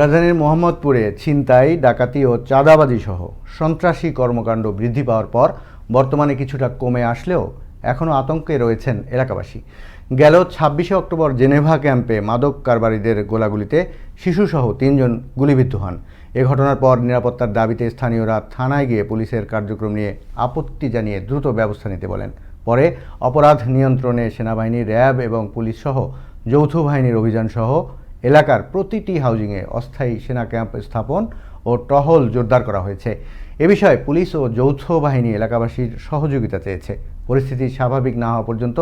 রাজধানীর মোহাম্মদপুরে ছিনতাই, ডাকাতি ও চাঁদাবাজি সহ সন্ত্রাসী কর্মকাণ্ড বৃদ্ধি পাওয়ার পর বর্তমানে কিছুটা কমে আসলেও এখনও আতঙ্কে রয়েছেন এলাকাবাসী। গেল ছাব্বিশে অক্টোবর জেনেভা ক্যাম্পে মাদক কারবারিদের গোলাগুলিতে শিশুসহ তিনজন গুলিবিদ্ধ হন। এ ঘটনার পর নিরাপত্তার দাবিতে স্থানীয়রা থানায় গিয়ে পুলিশের কার্যক্রম নিয়ে আপত্তি জানিয়ে দ্রুত ব্যবস্থা নিতে বলেন। পরে অপরাধ নিয়ন্ত্রণে সেনাবাহিনী, র্যাব এবং পুলিশ সহ যৌথ বাহিনীর অভিযান সহ এলাকার প্রতিটি হাউজিংয়ে অস্থায়ী সেনা ক্যাম্প স্থাপন ও টহল জোরদার করা হয়েছে। এ বিষয়ে পুলিশ ও যৌথ বাহিনী এলাকাবাসীর সহযোগিতা চেয়েছে। পরিস্থিতি স্বাভাবিক না হওয়া পর্যন্ত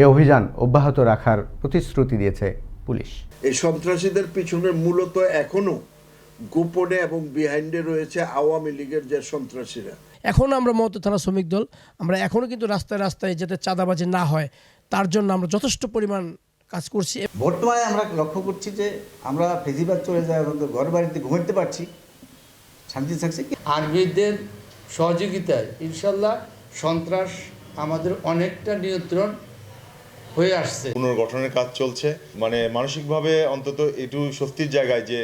এ অভিযান অব্যাহত রাখার প্রতিশ্রুতি দিয়েছে পুলিশ। এই সন্ত্রাসীদের পিছনে মূলত এখনও গোপনে এবং বিহাইন্ডে রয়েছে আওয়ামী লীগের যে সন্ত্রাসীরা। এখন আমরা মমতা থানা শ্রমিক দল আমরা এখনও কিন্তু রাস্তায় রাস্তায় যাতে চাঁদাবাজি না হয় তার জন্য আমরা যথেষ্ট পরিমাণ কাজ করছি। বর্তমানে আমরা লক্ষ্য করছি যে আমরা ফেজিবাদ চলে যাই ঘর বাড়িতে ঘুমাইতে পারছি। শান্তি থাকছে কি? আর্মিদের সহযোগিতায় ইনশাল্লাহ সন্ত্রাস আমাদের অনেকটা নিয়ন্ত্রণ হয়ে আসছে। পুনর্গঠনের কাজ চলছে। মানে মানসিকভাবে অন্তত একটু স্বস্তির জায়গায় যে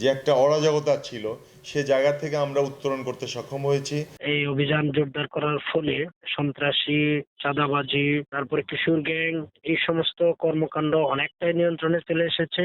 যে একটা অরাজকতা ছিল সে জায়গা থেকে আমরা উত্তরণ করতে সক্ষম হয়েছি। এই অভিযান জোরদার করার ফলে সন্ত্রাসী চাঁদাবাজি তারপরে কিশোর গ্যাং এই সমস্ত কর্মকাণ্ড অনেকটাই নিয়ন্ত্রণে চলে এসেছে।